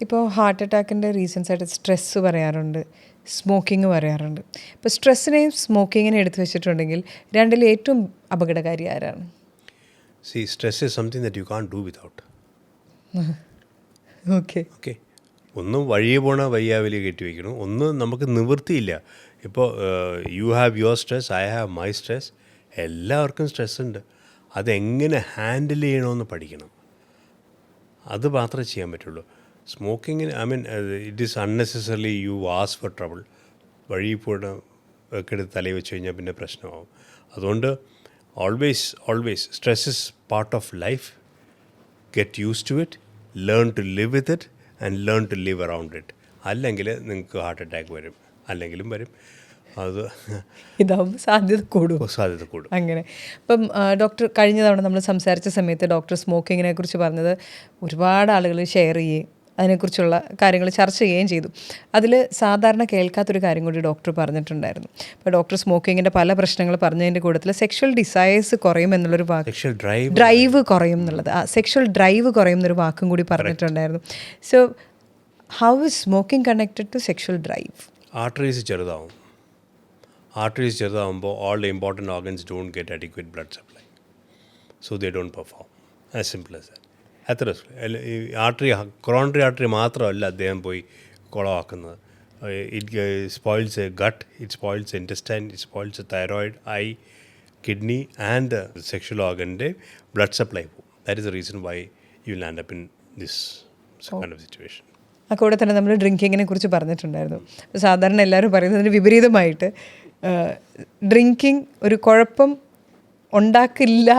ഇപ്പോൾ ഹാർട്ട് അറ്റാക്കിന്റെ റീസൺസ് ആയിട്ട് സ്ട്രെസ്സ് പറയാറുണ്ട് സ്മോക്കിംഗ് പറയാറുണ്ട്. ഇപ്പോൾ സ്ട്രെസ്സിനെയും സ്മോക്കിങ്ങിനെയും എടുത്തു വെച്ചിട്ടുണ്ടെങ്കിൽ രണ്ടിൽ ഏറ്റവും അപകടകാരി ആരാണ്? See stress is something that you can't do without okay okay ഒന്ന് വഴിയെ പോണ വയ്യാവലി കയറ്റി വയ്ക്കണം. ഒന്ന് നമുക്ക് നിവൃത്തിയില്ല. ഇപ്പോൾ you have your stress I have my stress എല്ലാവർക്കും സ്ട്രെസ് ഉണ്ട്. അതെങ്ങനെ ഹാൻഡിൽ ചെയ്യണമെന്ന് പഠിക്കണം. അത് മാത്രമേ ചെയ്യാൻ പറ്റുള്ളൂ. സ്മോക്കിങ്ങിന് I mean it is unnecessarily you was for trouble വഴി പോയിട്ട് ഒക്കെ എടുത്ത് തലയിൽ വെച്ച് കഴിഞ്ഞാൽ പിന്നെ പ്രശ്നമാകും അതുകൊണ്ട് always always stress is part of life get used to it learn to live with it and learn to live around it അല്ലെങ്കിൽ നിങ്ങൾക്ക് ഹാർട്ട് അറ്റാക്ക് വരും. അല്ലെങ്കിലും വരും. അത് ഇതാവുമ്പോൾ സാധ്യത കൂടും. സാധ്യത കൂടും. അങ്ങനെ. ഇപ്പം ഡോക്ടർ കഴിഞ്ഞ തവണ നമ്മൾ സംസാരിച്ച സമയത്ത് ഡോക്ടർ സ്മോക്കിങ്ങിനെ കുറിച്ച് പറഞ്ഞത് ഒരുപാട് ആളുകൾ ഷെയർ ചെയ്യുകയും അതിനെക്കുറിച്ചുള്ള കാര്യങ്ങൾ ചർച്ച ചെയ്യുകയും ചെയ്തു. അതിൽ സാധാരണ കേൾക്കാത്തൊരു കാര്യം കൂടി ഡോക്ടർ പറഞ്ഞിട്ടുണ്ടായിരുന്നു. അപ്പോൾ ഡോക്ടർ സ്മോക്കിങ്ങിന്റെ പല പ്രശ്നങ്ങൾ പറഞ്ഞതിന്റെ കൂട്ടത്തിൽ സെക്ഷൽ ഡിസയേഴ്സ് കുറയും എന്നുള്ളൊരു വാക്ക് ഡ്രൈവ് ഡ്രൈവ് കുറയും എന്നുള്ളത്. ആ സെക്ഷൽ ഡ്രൈവ് കുറയും എന്നൊരു വാക്കും കൂടി പറഞ്ഞിട്ടുണ്ടായിരുന്നു. So how is smoking connected to sexual drive arteries ചെറുതാവും. Arteries ചെറുതാവുമ്പോൾ all the important organs don't get adequate blood supply so they don't perform as simple as that അത്ര ഈ ആർട്ടറി ക്രോണറി ആർട്ടറി മാത്രമല്ല അദ്ദേഹം പോയി കുളമാക്കുന്നത്. It spoils a gut it spoils intestine it spoils thyroid eye kidney and sexual ഓർഗന്റെ blood supply പോകും that is the reason why you land up in this kind of situation ആ കൂടെ തന്നെ നമ്മൾ ഡ്രിങ്കിങ്ങിനെ കുറിച്ച് പറഞ്ഞിട്ടുണ്ടായിരുന്നു. സാധാരണ എല്ലാവരും പറയുന്നതിന് വിപരീതമായിട്ട് ഡ്രിങ്കിങ് ഒരു കുഴപ്പം ഉണ്ടാക്കില്ല.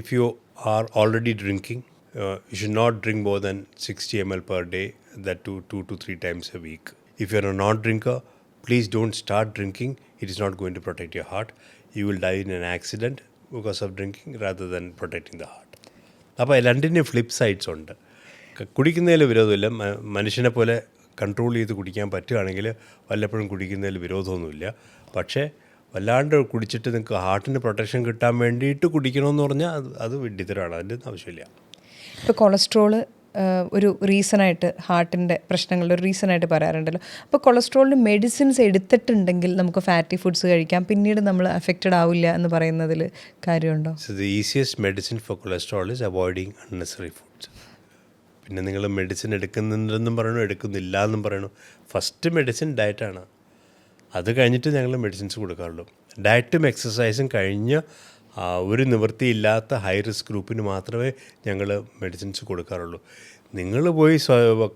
If you are already drinking, uh, you should not drink more than 60 ml per day, that two, two to three times a week. If you're a non drinker, please don't start drinking. It is not going to protect your heart. You will die in an accident because of drinking rather than protecting the heart. അപ്പോൾ രണ്ടിന്റെയും flip sides ഉണ്ട് കുടിക്കുന്നതിൽ വിരോധമില്ല മനുഷ്യനെ പോലെ control ചെയ്ത് കുടിക്കാൻ പറ്റുകയാണെങ്കിൽ വല്ലപ്പോഴും കുടിക്കുന്നതിൽ വിരോധമൊന്നുമില്ല പക്ഷേ വല്ലാണ്ട് കുടിച്ചിട്ട് നിങ്ങൾക്ക് ഹാർട്ടിന് പ്രൊട്ടക്ഷൻ കിട്ടാൻ വേണ്ടിയിട്ട് കുടിക്കണമെന്ന് പറഞ്ഞാൽ അത് അത് വിഡ്ഢിത്തരമാണ് അതിന്റെ ഒന്നും ആവശ്യമില്ല ഇപ്പോൾ കൊളസ്ട്രോൾ ഒരു റീസണായിട്ട് ഹാർട്ടിന്റെ പ്രശ്നങ്ങളുടെ ഒരു റീസണായിട്ട് പറയാറുണ്ടല്ലോ. അപ്പോൾ കൊളസ്ട്രോളിന് മെഡിസിൻസ് എടുത്തിട്ടുണ്ടെങ്കിൽ നമുക്ക് ഫാറ്റി ഫുഡ്സ് കഴിക്കാം. പിന്നീട് നമ്മൾ അഫക്റ്റഡ് ആവില്ല എന്ന് പറയുന്നതിൽ കാര്യമുണ്ടോ? Easiest medicine for cholesterol is avoiding unnecessary foods പിന്നെ നിങ്ങൾ മെഡിസിൻ എടുക്കുന്നുണ്ടെന്നും പറയണോ എടുക്കുന്നില്ല എന്നും പറയണോ ഫസ്റ്റ് മെഡിസിൻ ഡയറ്റാണ് അത് കഴിഞ്ഞിട്ട് ഞങ്ങൾ മെഡിസിൻസ് കൊടുക്കാറുള്ളൂ. ഡയറ്റും എക്സസൈസും കഴിഞ്ഞ് ഒരു നിവൃത്തിയില്ലാത്ത ഹൈ റിസ്ക് ഗ്രൂപ്പിന് മാത്രമേ ഞങ്ങൾ മെഡിസിൻസ് കൊടുക്കാറുള്ളൂ. നിങ്ങൾ പോയി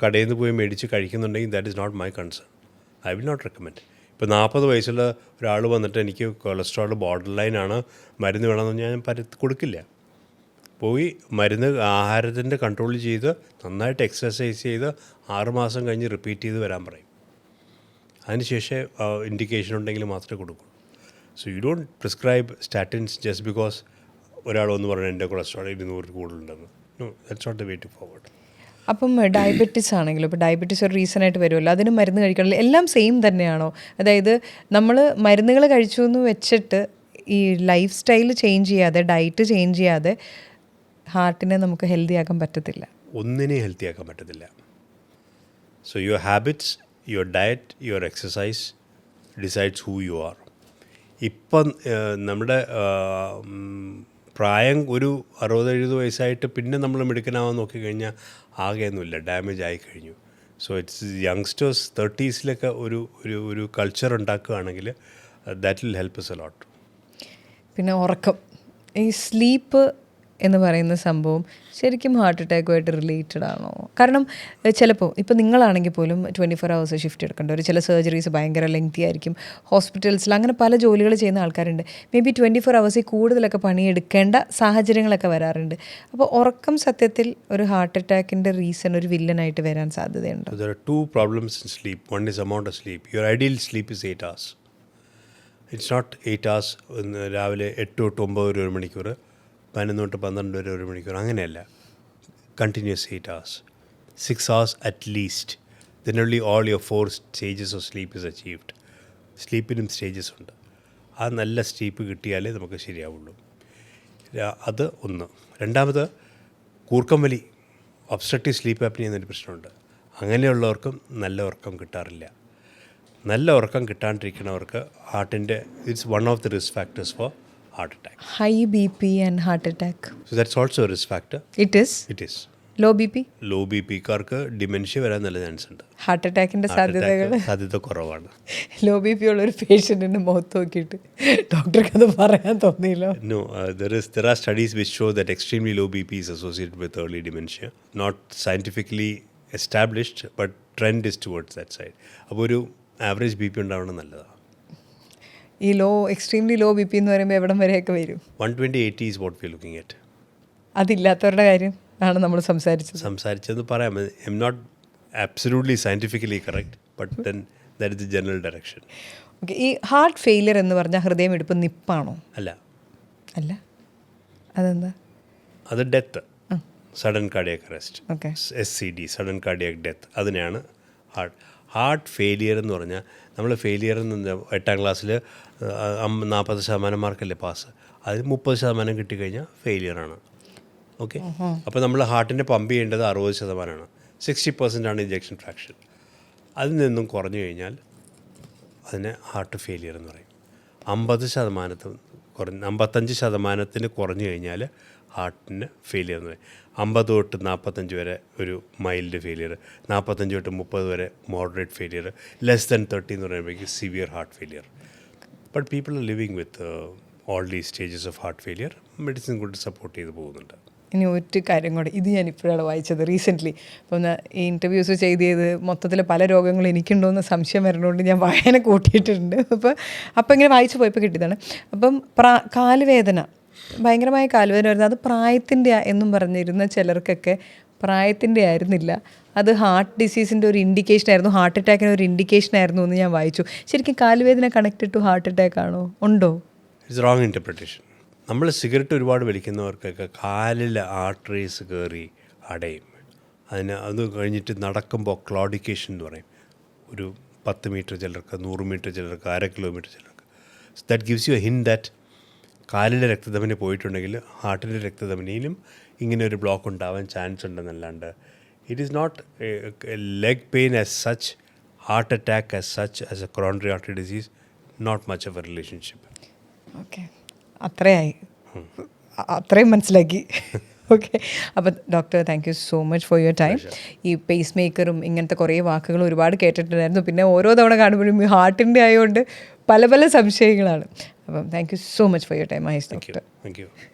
കടയിൽ നിന്ന് പോയി മേടിച്ച് കഴിക്കുന്നുണ്ടെങ്കിൽ that is not my concern I will not recommend ഇപ്പോൾ നാൽപ്പത് വയസ്സുള്ള ഒരാൾ വന്നിട്ട് എനിക്ക് കൊളസ്ട്രോൾ ബോർഡർ ലൈനാണ് മരുന്ന് വേണമെന്ന് ഞാൻ പര കൊടുക്കില്ല. പോയി മരുന്ന് ആഹാരത്തിന്റെ കൺട്രോൾ ചെയ്ത് നന്നായിട്ട് എക്സസൈസ് ചെയ്ത് ആറുമാസം കഴിഞ്ഞ് റിപ്പീറ്റ് ചെയ്ത് വരാൻ പറയും. അതിനുശേഷം ഇൻഡിക്കേഷൻ ഉണ്ടെങ്കിൽ മാത്രമേ കൊടുക്കൂ. So you don't prescribe statins just because ഒരാൾ ഒന്ന് പറഞ്ഞു എന്റെ കൊളസ്ട്രോൾ ഇരുന്നൂറ് കൂടുതലുണ്ടെന്ന്. No that's not the way to forward അപ്പം ഡയബറ്റിസ് ആണെങ്കിലും ഇപ്പോൾ ഡയബറ്റിസ് ഒരു റീസൺ ആയിട്ട് വരുമല്ലോ അതിന് മരുന്ന് കഴിക്കണമല്ലോ എല്ലാം സെയിം തന്നെയാണോ? അതായത് നമ്മൾ മരുന്നുകൾ കഴിച്ചു എന്ന് വെച്ചിട്ട് ഈ ലൈഫ് സ്റ്റൈൽ ചേഞ്ച് ചെയ്യാതെ ഡയറ്റ് ചേഞ്ച് ചെയ്യാതെ ഹാർട്ടിനെ നമുക്ക് ഹെൽത്തി ആക്കാൻ പറ്റത്തില്ല. ഒന്നിനെ ഹെൽത്തി ആക്കാൻ പറ്റത്തില്ല. So your habits your diet your exercise decides who you are ഇപ്പം നമ്മുടെ പ്രായം ഒരു അറുപത് എഴുപത് വയസ്സായിട്ട് പിന്നെ നമ്മൾ മിടുക്കനാവാൻ നോക്കിക്കഴിഞ്ഞാൽ ആകെയൊന്നുമില്ല ഡാമേജ് ആയി കഴിഞ്ഞു. സോ ഇറ്റ്സ് യങ്സ്റ്റേഴ്സ് തേർട്ടീസിലൊക്കെ ഒരു ഒരു ഒരു കൾച്ചർ ഉണ്ടാക്കുകയാണെങ്കിൽ that will help us a lot പിന്നെ ഉറക്കം. ഈ സ്ലീപ്പ് എന്ന് പറയുന്ന സംഭവം ശരിക്കും ഹാർട്ട് അറ്റാക്കുമായിട്ട് റിലേറ്റഡ് ആണോ കാരണം ചിലപ്പോൾ ഇപ്പോൾ നിങ്ങളാണെങ്കിൽ പോലും ട്വന്റി ഫോർ ഹവേഴ്സ് ഷിഫ്റ്റ് എടുക്കേണ്ട ഒരു ചില സർജറീസ് ഭയങ്കര ലെങ്തി ആയിരിക്കും ഹോസ്പിറ്റൽസിൽ അങ്ങനെ പല ജോലികൾ ചെയ്യുന്ന ആൾക്കാരുണ്ട് മേ ബി ട്വന്റി ഫോർ ഹവേഴ്സിൽ കൂടുതലൊക്കെ പണിയെടുക്കേണ്ട സാഹചര്യങ്ങളൊക്കെ വരാറുണ്ട് അപ്പോൾ ഉറക്കം സത്യത്തിൽ ഒരു ഹാർട്ട് അറ്റാക്കിന്റെ റീസൺ ഒരു വില്ലനായിട്ട് വരാൻ സാധ്യതയുണ്ട് to problems in sleep. One is amount of sleep. Your ideal sleep is eight hours. It's not eight hours രാവിലെ എട്ട് തൊട്ട് ഒമ്പത് ഒരു മണിക്കൂർ പതിനൊന്ന് തൊട്ട് പന്ത്രണ്ട് വരെ ഒരു മണിക്കൂർ. അങ്ങനെയല്ല. Continuous eight hours. Six hours at least then all your four stages of sleep is achieved. സ്ലീപ്പിനും സ്റ്റേജസ് ഉണ്ട്. ആ നല്ല സ്ലീപ്പ് കിട്ടിയാലേ നമുക്ക് ശരിയാവുള്ളൂ. അത് ഒന്ന്. രണ്ടാമത് കൂർക്കം വലി ഒബ്സ്ട്രക്റ്റീവ് സ്ലീപ്പ് ആപ്പിനി എന്നൊരു പ്രശ്നമുണ്ട്. അങ്ങനെയുള്ളവർക്കും നല്ല ഉറക്കം കിട്ടാറില്ല. നല്ല ഉറക്കം കിട്ടാണ്ടിരിക്കുന്നവർക്ക് ഹാർട്ടിന്റെ it's one of the risk factors for heart attack. High BP and heart attack. So that's also a risk factor. It is. It is. Low B P low B പിക്കാർക്ക് dementia വരാൻ നല്ല ചാൻസ് ഉണ്ട് heart അറ്റാക്കിന്റെ Heart സാധ്യതകൾ സാധ്യത കുറവാണ് law B P ഉള്ള ഒരു പേഷ്യന്റിന്റെ മുഖത്ത് നോക്കിയിട്ട് ഡോക്ടർക്ക് അത് പറയാൻ തോന്നിയില്ല no there is there are studies which show that extremely low B P is associated with early dementia not scientifically established but trend is towards that side അപ്പോൾ ഒരു ആവറേജ് ബി പി ഉണ്ടാവണം നല്ലതാണ് ഈ low extremely low B P എന്ന് പറയുമ്പോൾ എവിടം വരെയൊക്കെ വരും? One twenty eighty is what we looking at അതില്ലാത്തവരുടെ കാര്യം ആണ് നമ്മൾ സംസാരിച്ചത്. സംസാരിച്ചത് പറയാം. M not absolutely scientifically correct but then that is the general direction okay ഈ ഹാർട്ട് ഫെയിലിയർ എന്ന് പറഞ്ഞാൽ ഹൃദയം എടുപ്പ് നിപ്പാണോ? അല്ല. അല്ല. അതെന്താ? അത് death sudden cardiac arrest okay S C D sudden cardiac death അതിനെയാണ് ഹാർട്ട് ഹാർട്ട് ഫെയിലിയർ എന്ന് പറഞ്ഞാൽ നമ്മൾ ഫെയിലിയർ എന്ന് എട്ടാം ക്ലാസ്സിൽ നാൽപ്പത് ശതമാനം മാർക്കല്ലേ പാസ്. അതിൽ മുപ്പത് ശതമാനം കിട്ടിക്കഴിഞ്ഞാൽ ഫെയിലിയറാണ് ഓക്കെ? അപ്പോൾ നമ്മൾ ഹാർട്ടിന്റെ പമ്പ് ചെയ്യേണ്ടത് അറുപത് ശതമാനമാണ്. സിക്സ്റ്റി പെർസെന്റ് ആണ് ഇഞ്ചക്ഷൻ ഫ്രാക്ഷൻ. അതിൽ നിന്നും കുറഞ്ഞു കഴിഞ്ഞാൽ അതിനെ ഹാർട്ട് ഫെയിലിയർ എന്ന് പറയും. അമ്പത് ശതമാനത്തിൽ കുറഞ്ഞ് അമ്പത്തഞ്ച് ശതമാനത്തിന് കുറഞ്ഞു കഴിഞ്ഞാൽ ഹാർട്ടിന് ഫെയിലിയർ എന്ന് പറയും. അമ്പത് തൊട്ട് നാൽപ്പത്തഞ്ച് വരെ ഒരു മൈൽഡ് ഫെയിലിയർ നാൽപ്പത്തഞ്ച് തൊട്ട് മുപ്പത് വരെ moderate failure less than thirty എന്ന് പറയുമ്പോഴേക്കും severe heart failure but people are living with all the stages of heart failure medicine കൊണ്ട് സപ്പോർട്ട് ചെയ്ത് പോകുന്നുണ്ട്. ഇനി ഒരു കാര്യം കൂടെ ഇത് ഞാൻ ഇപ്പോഴാണ് വായിച്ചത് റീസെന്റ്ലി അപ്പം ഈ ഇന്റർവ്യൂസ് ചെയ്ത് ചെയ്ത് മൊത്തത്തിൽ പല രോഗങ്ങളും എനിക്കുണ്ടോ എന്ന് സംശയം വരുന്നതുകൊണ്ട് ഞാൻ വായന കൂട്ടിയിട്ടുണ്ട് അപ്പോൾ അപ്പം ഇങ്ങനെ വായിച്ചു പോയപ്പോൾ കിട്ടിയതാണ്. അപ്പം പ്രാ കാലുവേദന ഭയങ്കരമായ കാലുവേദന അത് പ്രായത്തിന്റെ എന്നും പറഞ്ഞിരുന്ന ചിലർക്കൊക്കെ പ്രായത്തിന്റെ ആയിരുന്നില്ല. അത് ഹാർട്ട് ഡിസീസിന്റെ ഒരു ഇൻഡിക്കേഷൻ ആയിരുന്നു. ഹാർട്ട് അറ്റാക്കിന് ഒരു ഇൻഡിക്കേഷൻ ആയിരുന്നു എന്ന് ഞാൻ വായിച്ചു. ശരിക്കും കാലുവേദന കണക്റ്റഡ് ടു ഹാർട്ട് അറ്റാക്ക് ആണോ? ഉണ്ടോ? ഇറ്റ്സ് റോങ് ഇന്റർപ്രിട്ടേഷൻ നമ്മൾ സിഗരറ്റ് ഒരുപാട് വലിക്കുന്നവർക്കൊക്കെ കാലിൽ ആർട്ടറീസ് കയറി അടയും. അതിന് അത് കഴിഞ്ഞിട്ട് നടക്കുമ്പോൾ ക്ലോഡിക്കേഷൻ എന്ന് പറയും. ഒരു പത്ത് മീറ്റർ ചിലർക്ക് നൂറ് മീറ്റർ ചിലർക്ക് അര കിലോമീറ്റർ ചിലർക്ക്. That gives you hint that കാലിലെ രക്തധമനി പോയിട്ടുണ്ടെങ്കിൽ ഹാർട്ടിലെ രക്തധമനിയിലും ഇങ്ങനെ ഒരു ബ്ലോക്ക് ഉണ്ടാവാൻ chance ഉണ്ടെന്നല്ലാണ്ട് it is not leg pain as such heart attack as such as a coronary artery disease not much of a relationship okay അത്രയായി. അത്രയും മനസ്സിലാക്കി. ഓക്കെ അപ്പം doctor thank you so much for your time ഈ pace മേക്കറും ഇങ്ങനത്തെ കുറേ വാക്കുകൾ ഒരുപാട് കേട്ടിട്ടുണ്ടായിരുന്നു. പിന്നെ ഓരോ തവണ കാണുമ്പോഴും ഹാർട്ടിന്റെ ആയതുകൊണ്ട് പല പല സംശയങ്ങളാണ്. അപ്പം thank you so much for your time Mahesh. Doctor thank you.